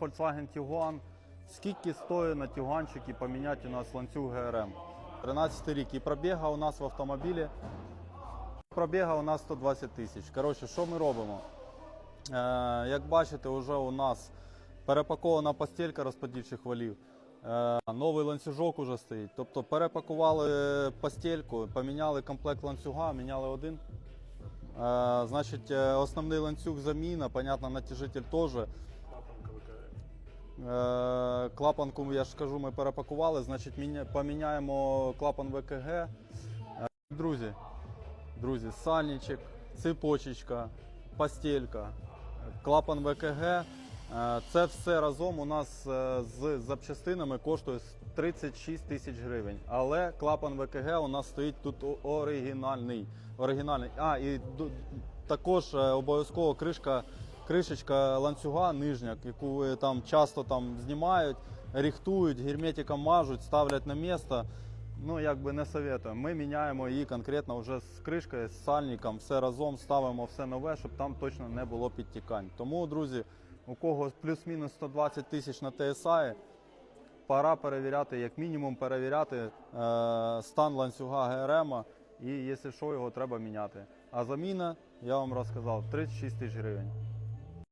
Volkswagen Tiguan. Скільки стоїть на Тiguanчики поміняти у нас ланцюг ГРМ? 13 рік. І пробіга у нас в автомобілі. Пробіга у нас 120 тисяч. Коротше, що ми робимо? Е, як бачите, вже у нас перепакована постілька розподільчих валів. Е, новий ланцюжок уже стоїть. Тобто перепакували постільку, поміняли комплект ланцюга, міняли один. Е, значить, е, основний ланцюг заміна, понятно, натяжитель теж. Е, Клапанку, я ж кажу, ми перепакували, значить, поміняємо клапан ВКГ. Е, Друзі, друзі, сальничок, цепочечка, постелька, клапан ВКГ. Е, Це все разом у нас з запчастинами коштує 36 тисяч гривень. Але клапан ВКГ у нас стоїть тут оригінальний. оригінальний. А, і також обов'язково кришка, кришечка ланцюга нижня, яку там часто там знімають, ріхтують, герметиком мажуть, ставлять на місце. Ну, якби не советуємо. Ми міняємо її конкретно вже з кришкою, з сальником, все разом ставимо все нове, щоб там точно не було підтікань. Тому, друзі, у кого плюс-мінус 120 тисяч на TSI, пора перевіряти, як мінімум перевіряти е, стан ланцюга ГРМ, і якщо що, його треба міняти. А заміна, я вам розказав, 36 тисяч гривень.